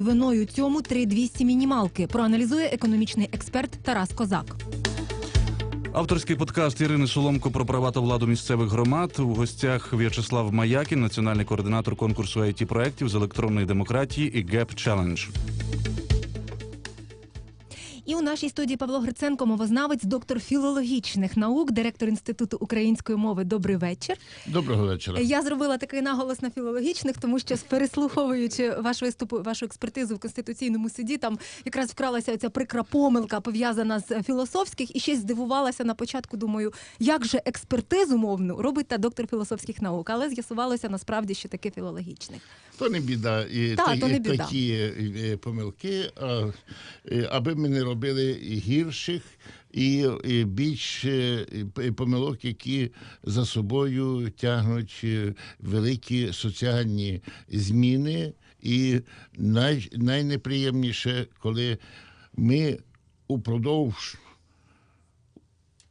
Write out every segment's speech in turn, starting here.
Виною цьому 3200 мінімалки. Проаналізує економічний експерт Тарас Козак. Авторський подкаст Ірини Соломко про права та владу місцевих громад. У гостях В'ячеслав Маякін, національний координатор конкурсу it проєктів з електронної демократії і Gap Challenge. І у нашій студії Павло Гриценко, мовознавець, доктор філологічних наук, директор інституту української мови. Добрий вечір. Доброго вечора. Я зробила такий наголос на філологічних, тому що переслуховуючи ваш виступ, вашу експертизу в конституційному суді, там якраз вкралася оця прикра помилка пов'язана з філософських, і ще здивувалася на початку. Думаю, як же експертизу мовну робить та доктор філософських наук, але з'ясувалося насправді, що таке філологічних. То не біда. І Та, та- то не біда. такі е, помилки, а, е, аби ми не робили гірших і, і більш е, помилок, які за собою тягнуть е, великі соціальні зміни. І най, найнеприємніше, коли ми упродовж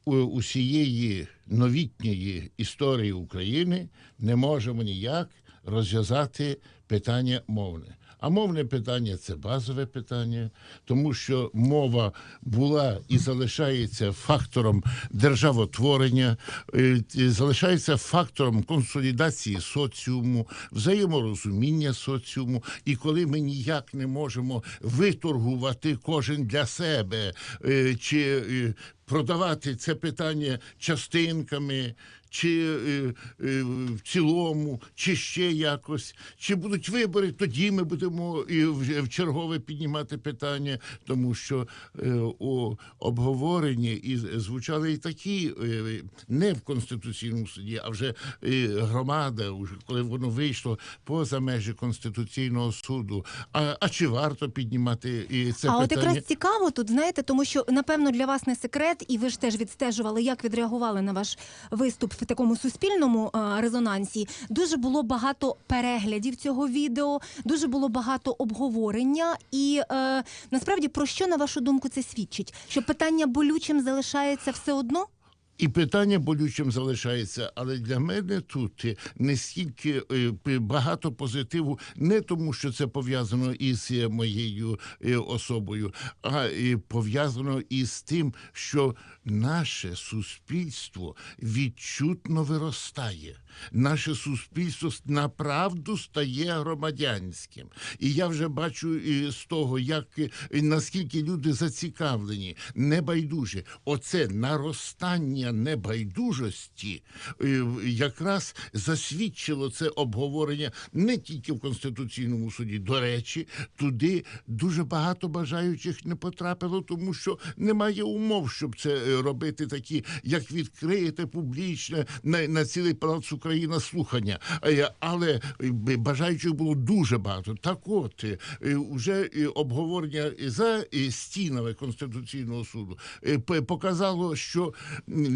усієї новітньої історії України не можемо ніяк розв'язати питання мовне. А мовне питання це базове питання, тому що мова була і залишається фактором державотворення, е, залишається фактором консолідації соціуму, взаєморозуміння соціуму. І коли ми ніяк не можемо виторгувати кожен для себе е, чи е, продавати це питання частинками, чи е, е, в цілому, чи ще якось, чи будуть вибори, тоді ми будемо і в, в чергове піднімати питання, тому що е, у обговоренні і звучали і такі е, не в конституційному суді, а вже е, громада, уже коли воно вийшло поза межі конституційного суду. А, а чи варто піднімати і це а от якраз цікаво тут, знаєте, тому що напевно для вас не секрет, і ви ж теж відстежували, як відреагували на ваш виступ в такому суспільному е, резонансі. Дуже було багато переглядів цього відео, дуже було багато обговорення. І е, насправді про що на вашу думку це свідчить? Що питання болючим залишається все одно? І питання болючим залишається, але для мене тут не стільки е, багато позитиву, не тому, що це пов'язано із е, моєю е, особою, а пов'язано із тим, що наше суспільство відчутно виростає. Наше суспільство направду стає громадянським. І я вже бачу з того, як наскільки люди зацікавлені, небайдужі. Оце наростання небайдужості е, якраз засвідчило це обговорення не тільки в Конституційному суді. До речі, туди дуже багато бажаючих не потрапило, тому що немає умов, щоб це е, робити такі, як відкриєте публічне на, на цілий палац Україна слухання. Е, Але бажаючих було дуже багато. Так от вже обговорення за стінами Конституційного суду показало, що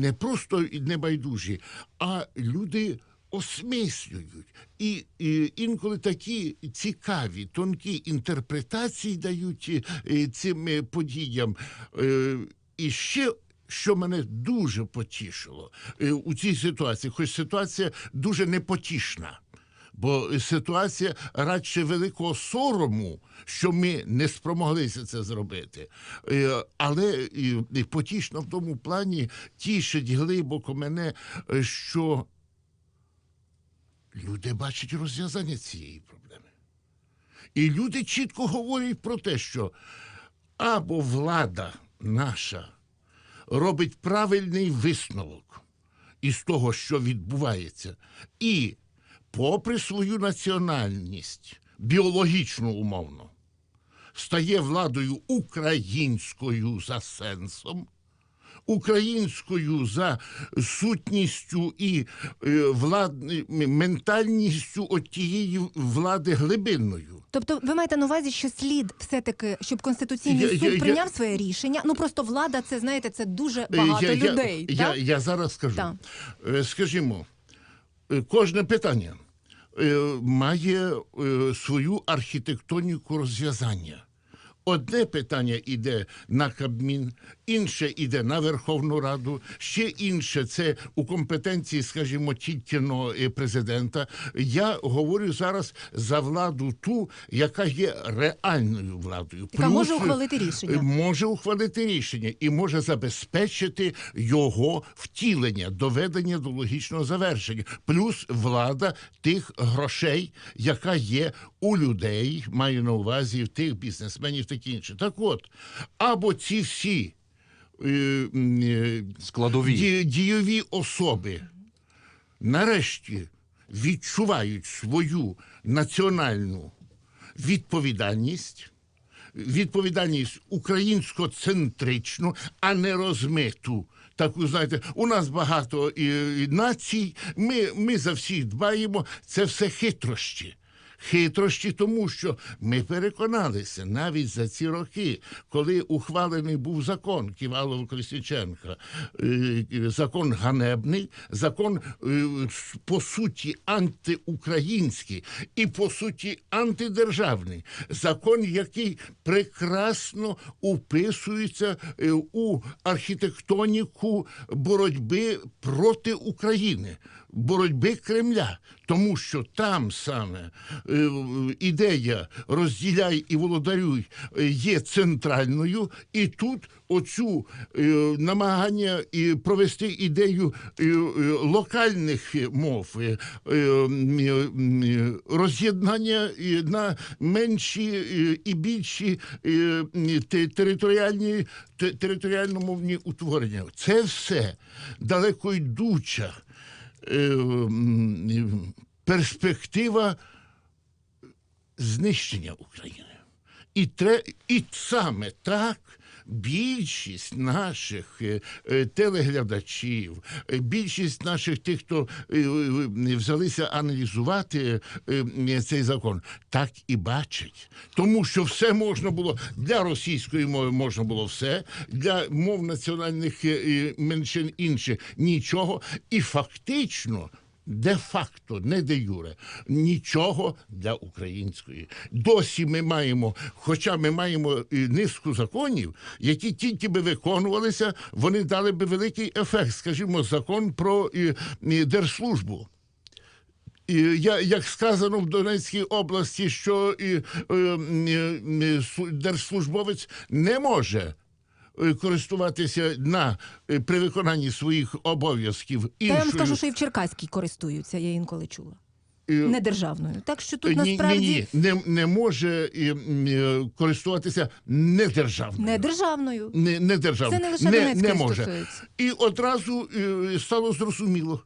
не просто небайдужі, а люди. Осмислюють і, і інколи такі цікаві, тонкі інтерпретації дають е, цим е, подіям. Е, І ще що мене дуже потішило е, у цій ситуації, хоч ситуація дуже непотішна. Бо ситуація радше великого сорому, що ми не спромоглися це зробити. Е, Але і, потішно в тому плані тішить глибоко мене, е, що люди бачать розв'язання цієї проблеми. І люди чітко говорять про те, що або влада наша робить правильний висновок із того, що відбувається, і, попри свою національність, біологічну умовно, стає владою українською за сенсом, українською за сутністю і е, влад... ментальністю от тієї влади глибинною. Тобто, ви маєте на увазі, що слід все-таки, щоб конституційний Я- суд я- я- прийняв своє рішення. Ну просто влада, це знаєте, це дуже багато Е, я, людей. Я, так? я, я зараз скажу. Так. Е, Скажімо, кожне питання має е, свою архітектоніку розв'язання. Одне питання йде на Кабмін, інше йде на Верховну Раду, ще інше це у компетенції, скажімо, тільки е, президента. Я говорю зараз за владу ту, яка є реальною владою. Яка може ухвалити рішення. е, Може ухвалити рішення і може забезпечити його втілення, доведення до логічного завершення, плюс влада тих грошей, яка є у людей, маю на увазі в тих бізнесменів, такі інше. Так от, або ці всі. Е, е, Складові. ді- дійові особи нарешті відчувають свою національну відповідальність, відповідальність українсько-центричну, а не розмиту. Таку, знаєте, у нас багато і, і націй, ми, ми за всіх дбаємо, це все хитрощі. Хитрощі, тому що ми переконалися навіть за ці роки, коли ухвалений був закон Ківалова Колісніченка, е, закон ганебний, закон е, по суті антиукраїнський і по суті антидержавний, закон, який прекрасно уписується е, у архітектоніку боротьби проти України боротьби Кремля, тому що там саме е, ідея розділяй і володарюй є центральною, і тут оцю е, намагання і провести ідею е, локальних мов, роз'єднання на менші і більші територіальні територіально-мовні утворення. Це все далеко йдуча перспектива знищення України. І, тре, і саме так більшість наших е, е, телеглядачів, е, більшість наших тих, хто взялися аналізувати цей закон, так і бачать. Тому що все можна було для російської мови можна було все, для мов національних меншин інших нічого. І фактично де-факто, не де юре, нічого для української. Досі ми маємо, хоча ми маємо низку законів, які тільки би виконувалися, вони дали би великий ефект. Скажімо, закон про держслужбу. І я, як сказано в Донецькій області, що е, е, держслужбовець не може е, користуватися на е, при виконанні своїх обов'язків Та я вам скажу, що і в Черкаській користуються, я інколи чула. е, Не державною. Так що тут ні, насправді ні, ні, не, не може е, м, е, користуватися не державною. Не, не державною. Це не лише не, не може. стосується. І одразу е, стало зрозуміло,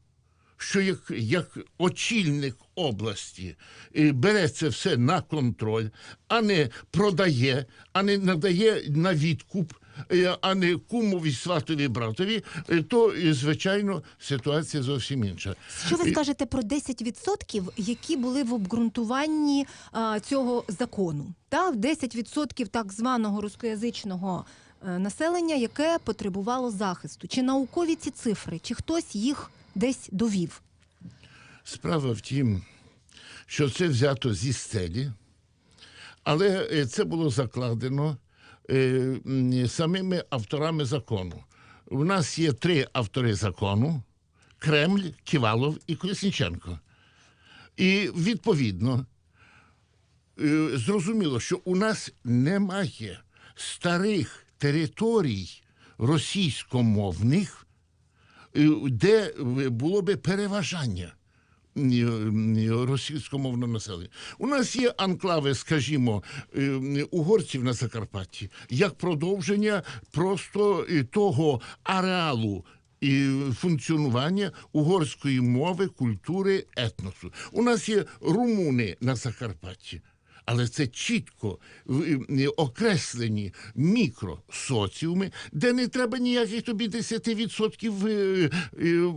що як, як очільник області е, бере це все на контроль, а не продає, а не надає на відкуп. Е, А не кумові сватові братові, е, то е, звичайно ситуація зовсім інша. Що ви скажете про 10%, які були в обґрунтуванні цього закону? Та 10% так званого рускоязичного населення, яке потребувало захисту. Чи наукові ці цифри, чи хтось їх десь довів? Справа в тім, що це взято зі стелі, але це було закладено самими авторами закону. У нас є три автори закону: Кремль, Ківалов і Колесніченко. І відповідно е, зрозуміло, що у нас немає старих територій російськомовних, е, де е, було би переважання російськомовного населення. У нас є анклави, скажімо, е, угорців на Закарпатті, як продовження просто е, того ареалу. І функціонування угорської мови, культури, етносу. У нас є румуни на Закарпатті, але це чітко е, окреслені мікросоціуми, де не треба ніяких тобі 10% ви- е,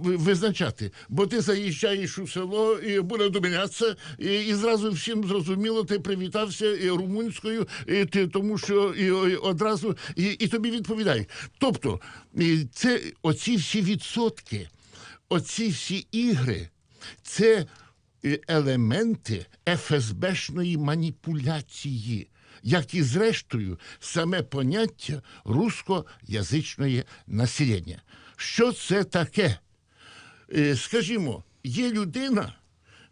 визначати. Бо ти заїжджаєш у село і буде домінятися, і, зразу всім зрозуміло, ти привітався румунською, і ти, тому що і, одразу і, і тобі відповідають. Тобто, це оці всі відсотки, оці всі ігри, це е, елементи ФСБшної маніпуляції. як і зрештою саме поняття рускоязичної населення. Що це таке? Е, Скажімо, є людина,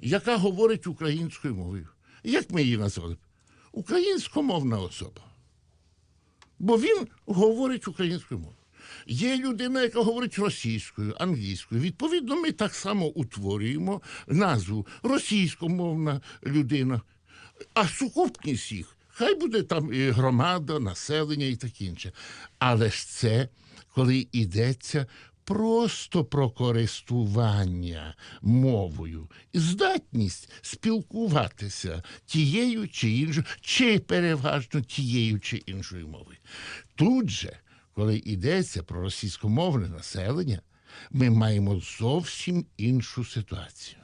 яка говорить українською мовою. Як ми її назвали? Українськомовна особа. Бо він говорить українською мовою. Є людина, яка говорить російською, англійською. Відповідно, ми так само утворюємо назву російськомовна людина, а сукупність їх. Хай буде там і громада, населення і таке інше. Але ж це, коли йдеться просто про користування мовою, здатність спілкуватися тією чи іншою, чи переважно тією чи іншою мовою. Тут же, коли йдеться про російськомовне населення, ми маємо зовсім іншу ситуацію.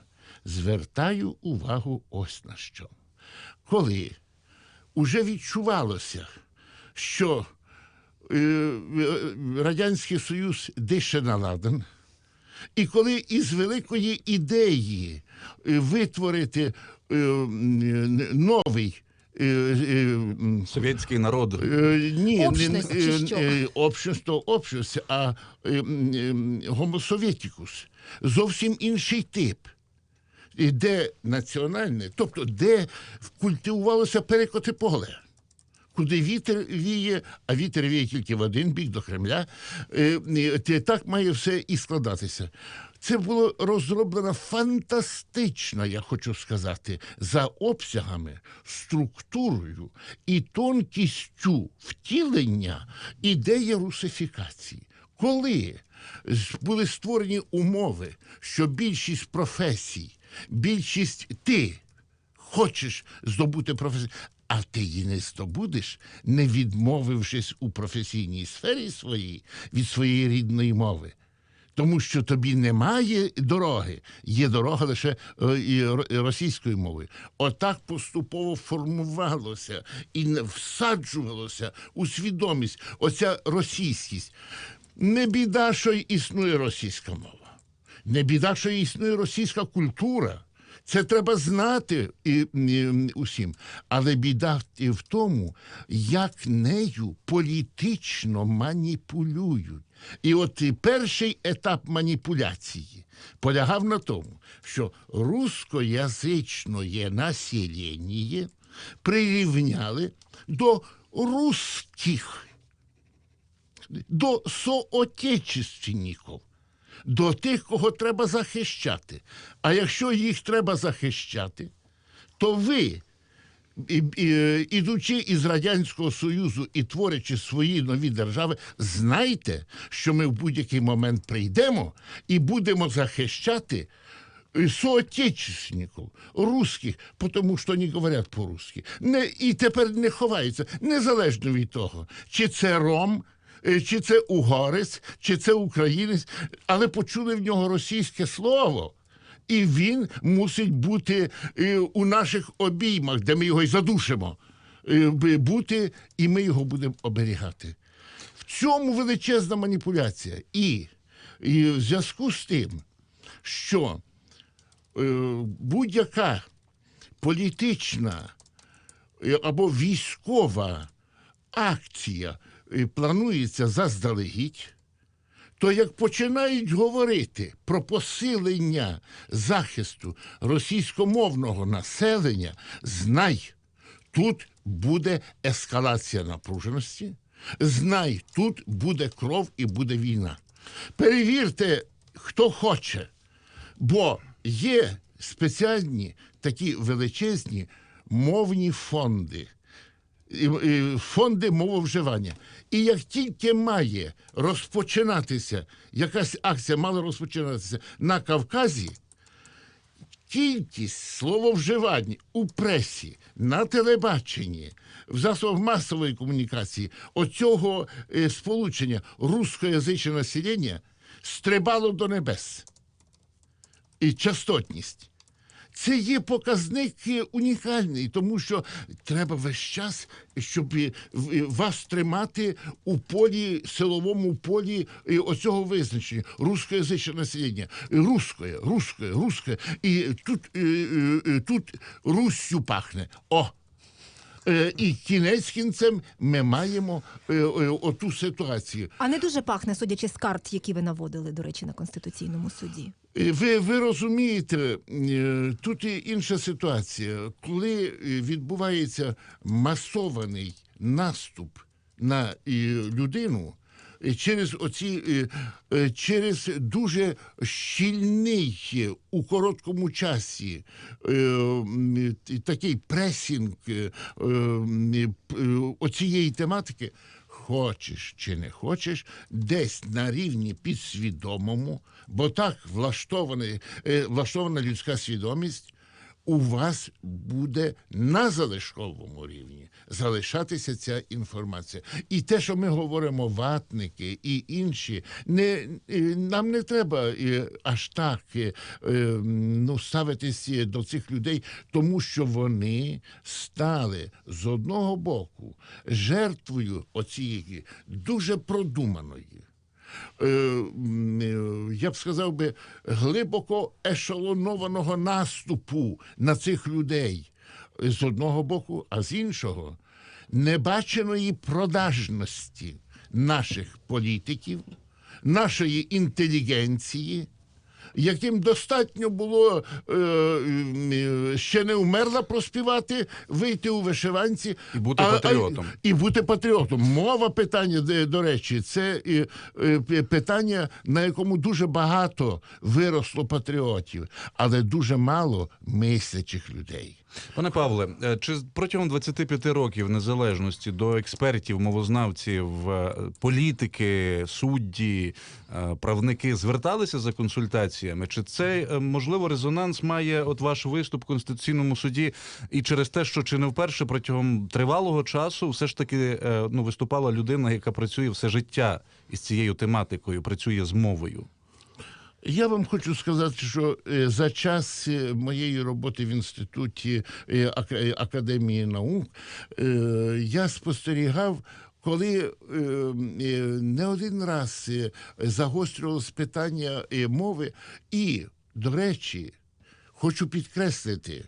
Звертаю увагу ось на що. Коли уже відчувалося, що е, Радянський Союз дише наладен, і коли із великої ідеї е, витворити е, новий. Совєтський народ. Е, Ні, Общність чи що? е, общество, общество, а е, е, гомосовєтікус. Зовсім інший тип. І де національне, тобто де культивувалося перекоти поле. Куди вітер віє, а вітер віє тільки в один бік до Кремля. Так має все і складатися. Це було розроблено фантастично, я хочу сказати, за обсягами, структурою і тонкістю втілення ідеї русифікації. Коли були створені умови, що більшість професій, більшість ти хочеш здобути професію, а ти її не здобудеш, не відмовившись у професійній сфері своїй від своєї рідної мови. Тому що тобі немає дороги, є дорога лише е, російською мовою. Отак поступово формувалося і всаджувалося у свідомість оця російськість. Не біда, що існує російська мова. Не біда, що існує російська культура. Це треба знати і, і, усім. Але біда в- тому, як нею політично маніпулюють. І от перший етап маніпуляції полягав на тому, що рускоязичне населення прирівняли до русських, до соотечественників до тих, кого треба захищати. А якщо їх треба захищати, то ви, ідучи із Радянського Союзу і творячи свої нові держави, знайте, що ми в будь-який момент прийдемо і будемо захищати. Соотечественників, русських, тому що вони говорять по-русски. Не, і тепер не ховаються, незалежно від того, чи це ром, чи це угорець, чи це українець, але почули в нього російське слово. І він мусить бути е, у наших обіймах, де ми його й задушимо. Е, Бути, і ми його будемо оберігати. В цьому величезна маніпуляція. І, і в зв'язку з тим, що е, будь-яка політична е, або військова акція е, планується заздалегідь, то як починають говорити про посилення захисту російськомовного населення, знай, тут буде ескалація напруженості, знай, тут буде кров і буде війна. Перевірте, хто хоче, бо є спеціальні такі величезні мовні фонди фонди мововживання. І як тільки має розпочинатися, якась акція мала розпочинатися на Кавказі, кількість слововживань у пресі, на телебаченні, в засобах масової комунікації оцього е, сполучення рускоязичне населення стрибало до небес. І частотність. Це є показник е, унікальний, тому що треба весь час, щоб е, е, вас тримати у полі, силовому полі оцього визначення. Рускоязичне населення. Русское, русское, русское. І тут, тут Руссю пахне. О! Е, І кінець кінцем ми маємо е, е, оту ситуацію. А не дуже пахне, судячи з карт, які ви наводили, до речі, на конституційному суді. Ви, ви розумієте, тут інша ситуація. Коли відбувається масований наступ на людину. Через оці е, е, через дуже щільний у короткому часі е, такий пресінг оцієї тематики, хочеш чи не хочеш, десь на рівні підсвідомому, бо так влаштована, влаштована людська свідомість. У вас буде на залишковому рівні залишатися ця інформація. І те, що ми говоримо, ватники і інші, не, е, нам не треба е, аж так е, ну, ставитись до цих людей, тому що вони стали з одного боку жертвою оцієї дуже продуманої я б сказав би, глибоко ешелонованого наступу на цих людей з одного боку, а з іншого небаченої продажності наших політиків, нашої інтелігенції. Яким достатньо було е, е, ще не вмерла проспівати, вийти у вишиванці І бути патріотом. і бути патріотом. Мова питання, де, до речі, це е, е, питання, на якому дуже багато виросло патріотів, але дуже мало мислячих людей. Пане Павле, чи протягом 25 років незалежності до експертів, мовознавців, політики, судді, правники зверталися за консультаціями? Чи цей е, можливо резонанс має от ваш виступ в конституційному суді? І через те, що чи не вперше протягом тривалого часу все ж таки е, ну виступала людина, яка працює все життя із цією тематикою, працює з мовою? Я вам хочу сказати, що е, за час е, моєї роботи в інституті е, Ак- е, Академії наук е, я спостерігав. Коли е, е, не один раз е, загострювалось питання е, мови, і, до речі, хочу підкреслити,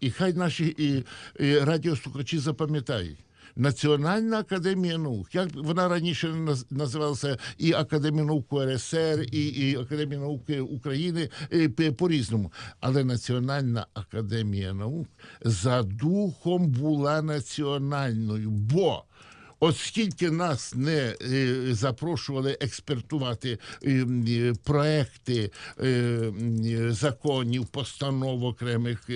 і хай наші і, і радіослухачі запам'ятають. Національна академія наук, як вона раніше називалася і Академія наук УРСР, і, і Академія наук України е, п- по-різному. Але Національна академія наук за духом була національною, бо Оскільки нас не е, запрошували експертувати е, е, проекти законів, постанов окремих,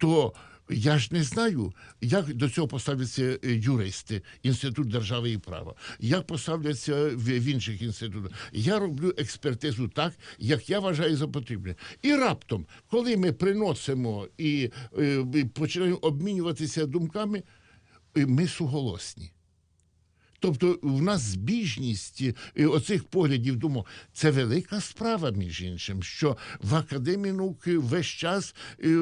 то я ж не знаю, як до цього поставляться юристи, інститут держави і права, як поставляться в, інших інститутах. Я роблю експертизу так, як я вважаю за потрібне. І раптом, коли ми приносимо і і починаємо обмінюватися думками, ми суголосні. Тобто в нас збіжність е, оцих поглядів думок. Це велика справа, між іншим, що в академії науки весь час, е, е,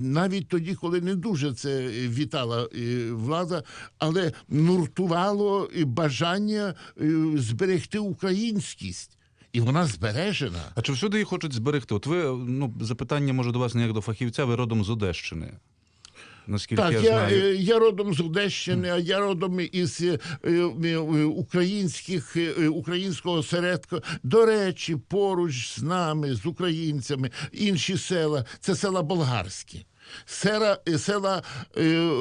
навіть тоді, коли не дуже це вітала е, влада, але нуртувало е, бажання е, зберегти українськість. І вона збережена. А чи всюди її хочуть зберегти? От ви ну запитання може до вас не як до фахівця, ви родом з Одещини. Наскільки Так, я, я, знаю. е, я родом з Одещини, а я родом із е, е, українських українського середка. До речі, поруч з нами, з українцями, інші села це села болгарські. Села, села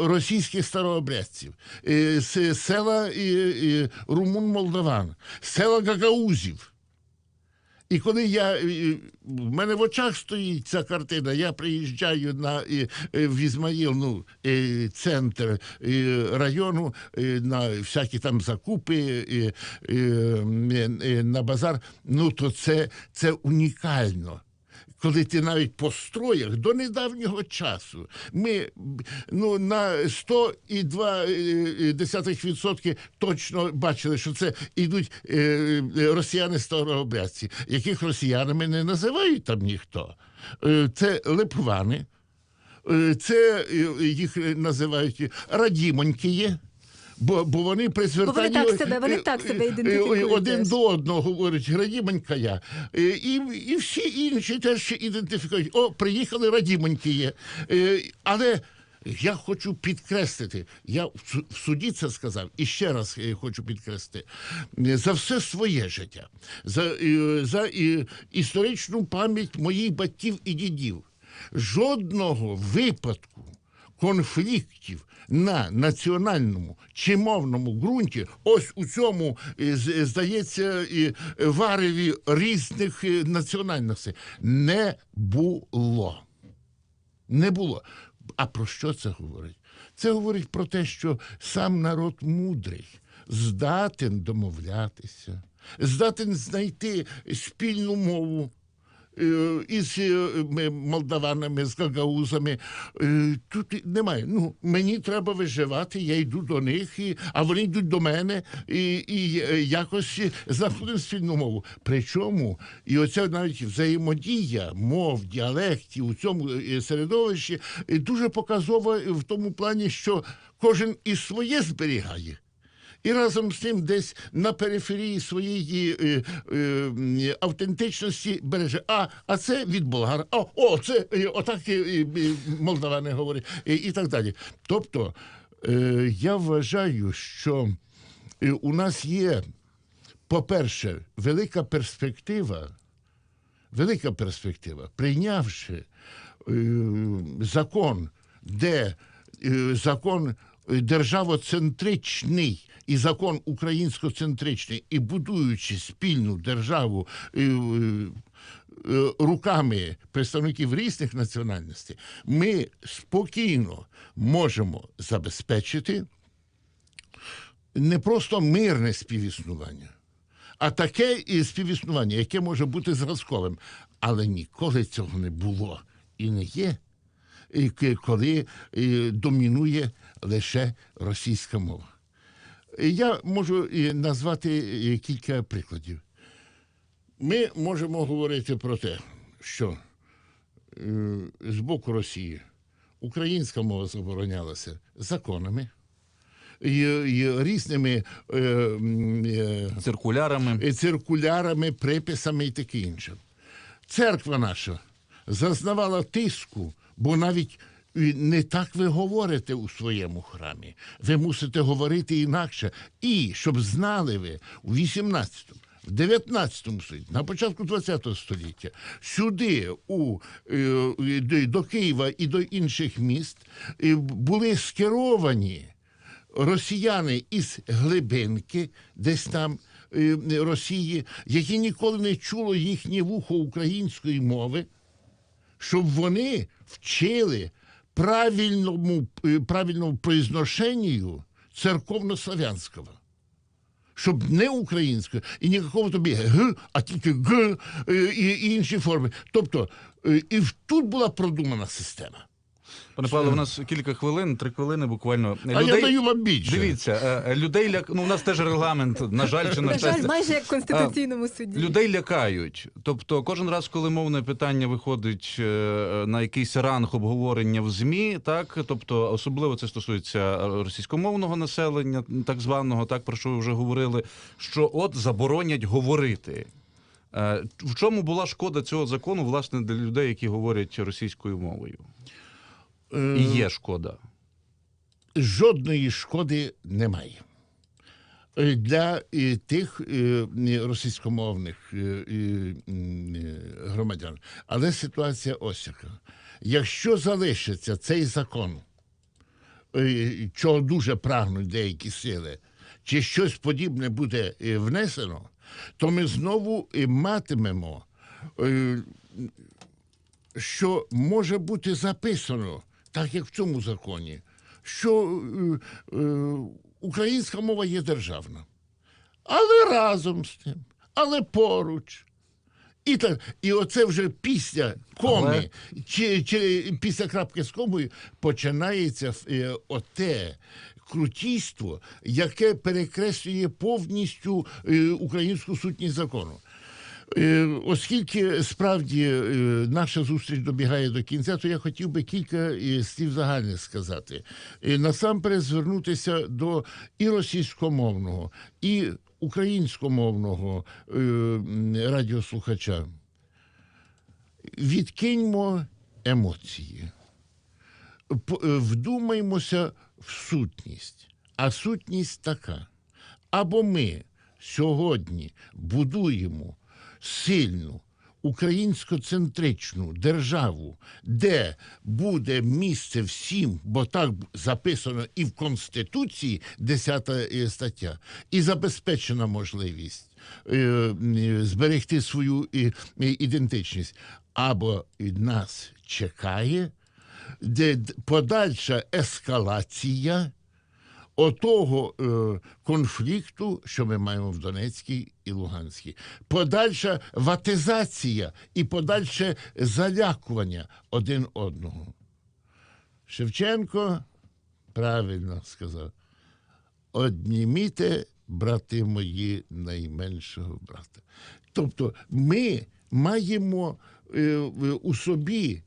російських старообрядців, села румун-молдаван, села гагаузів. І коли я е, в мене в очах стоїть ця картина, я приїжджаю на е, е, в Ізмаїл, ну, е, центр е, району е, на всякі там закупи е, е, е, на базар. Ну то це, це унікально. Коли ти навіть по строях до недавнього часу ми ну, на 102,2% точно бачили, що це йдуть е, е, росіяни старообрядці, яких росіянами не називають там ніхто. Е, це липвани, е, це е, їх називають радімоньки. Бо, бо вони при звертанні так себе- вони так себе е, е, ідентифікують один до одного говорять радімонька я. Е, І, і всі інші теж ідентифікують. О, приїхали радімоньки є. Е, Але я хочу підкреслити, я в суді це сказав, і ще раз е, хочу підкреслити, е, за все своє життя, за, е, за е, історичну пам'ять моїх батьків і дідів. Жодного випадку конфліктів на національному чи мовному ґрунті, ось у цьому, е, здається, і вареві різних е, національностей не було. Не було. А про що це говорить? Це говорить про те, що сам народ мудрий, здатен домовлятися, здатен знайти спільну мову. Е, Із е, молдаванами, з гагаузами. Е, Тут немає. Ну, мені треба виживати, я йду до них, і, а вони йдуть до мене і, і якось знаходимо спільну мову. Причому, і оця навіть взаємодія мов, діалектів у цьому середовищі дуже показова в тому плані, що кожен і своє зберігає. І разом з тим десь на периферії своєї е, е, автентичності береже. А, а це від болгар. О, о це е, отак е, е, молдавани говорять, і, і так далі. Тобто е, я вважаю, що е, у нас є, по-перше, велика перспектива, велика перспектива, прийнявши е, закон, де е, закон е, державоцентричний і закон українськоцентричний, і будуючи спільну державу е, е, руками представників різних національностей, ми спокійно можемо забезпечити не просто мирне співіснування, а таке співіснування, яке може бути зразковим. Але ніколи цього не було і не є, коли домінує лише російська мова. Я можу назвати е, кілька прикладів. Ми можемо говорити про те, що е, з боку Росії українська мова заборонялася законами і, і різними е, е, Циркулярами. е, циркулярами, приписами і таке інше. Церква наша зазнавала тиску, бо навіть не так ви говорите у своєму храмі. Ви мусите говорити інакше. І щоб знали ви у 18-му, в 19 столітті, на початку 20 століття, сюди, у, е, до- Києва і до інших міст, були скеровані росіяни із глибинки, десь там е, Росії, які ніколи не чуло їхнє вухо української мови, щоб вони вчили правильному, правильному произношению церковно-славянского Щоб не українською і ніякого тобі г, а тільки г е, і, і інші форми. Тобто, е, і тут була продумана система. Пане Павло, у нас кілька хвилин, три хвилини буквально. А я даю вам більше. Дивіться, е, е, людей ляк... ну, у нас теж регламент, на жаль, чи на, На жаль, майже як в конституційному суді. Людей лякають. Тобто, кожен раз, коли мовне питання виходить е, на якийсь ранг обговорення в ЗМІ, так тобто, особливо це стосується російськомовного населення, так званого, так про що ви вже говорили, що от заборонять говорити. В чому була шкода цього закону, власне, для людей, які говорять російською мовою? Е, І є шкода. жодної шкоди немає. Е, Для е, тих російськомовних громадян. Але ситуація ось яка. Якщо залишиться цей закон, чого дуже прагнуть деякі сили, чи щось подібне буде внесено, то ми знову матимемо що може бути записано, так як в цьому законі, що е, е, українська мова є державна. Але разом з тим, але поруч. І, так, і оце вже після коми, чи, чи після крапки з комою починається е, оте крутійство, яке перекреслює повністю е, українську сутність закону. Е, Оскільки справді е, наша зустріч добігає до кінця, то я хотів би кілька е, слів загальних сказати. Насамперед звернутися до і російськомовного, і українськомовного радіослухача. Відкиньмо емоції. вдумаймося в сутність. А сутність така. Або ми сьогодні будуємо сильну українсько-центричну державу, де буде місце всім, бо так записано і в Конституції 10 е, стаття, і забезпечена можливість е, зберегти свою е, ідентичність. Або нас чекає де подальша ескалація отого е, конфлікту, що ми маємо в Донецькій і Луганській, подальша ватизація і подальше залякування один одного. Шевченко правильно сказав: одніміте, брати мої, найменшого брата. Тобто ми маємо е, у собі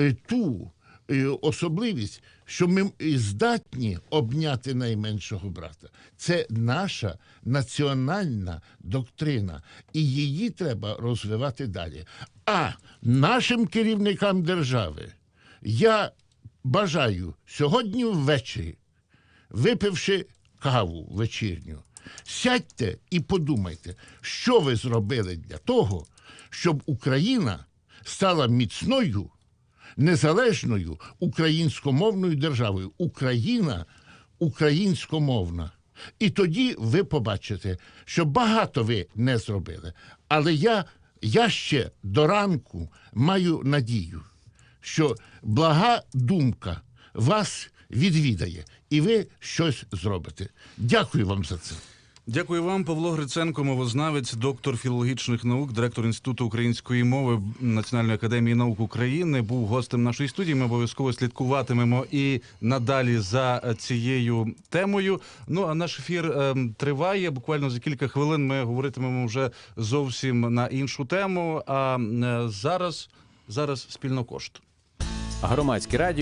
е, ту е, особливість, що ми здатні обняти найменшого брата. Це наша національна доктрина, і її треба розвивати далі. А нашим керівникам держави я бажаю сьогодні ввечері випивши каву вечірню, сядьте і подумайте, що ви зробили для того, щоб Україна стала міцною, незалежною українськомовною державою. Україна українськомовна. І тоді ви побачите, що багато ви не зробили. Але я, я ще до ранку маю надію, що блага думка вас відвідає, і ви щось зробите. Дякую вам за це. Дякую вам, Павло Гриценко, мовознавець, доктор філологічних наук, директор Інституту української мови Національної академії наук України. Був гостем нашої студії. Ми обов'язково слідкуватимемо і надалі за цією темою. Ну а наш ефір ем, триває. Буквально за кілька хвилин ми говоритимемо вже зовсім на іншу тему. А е, зараз, зараз спільно кошт. Громадське радіо.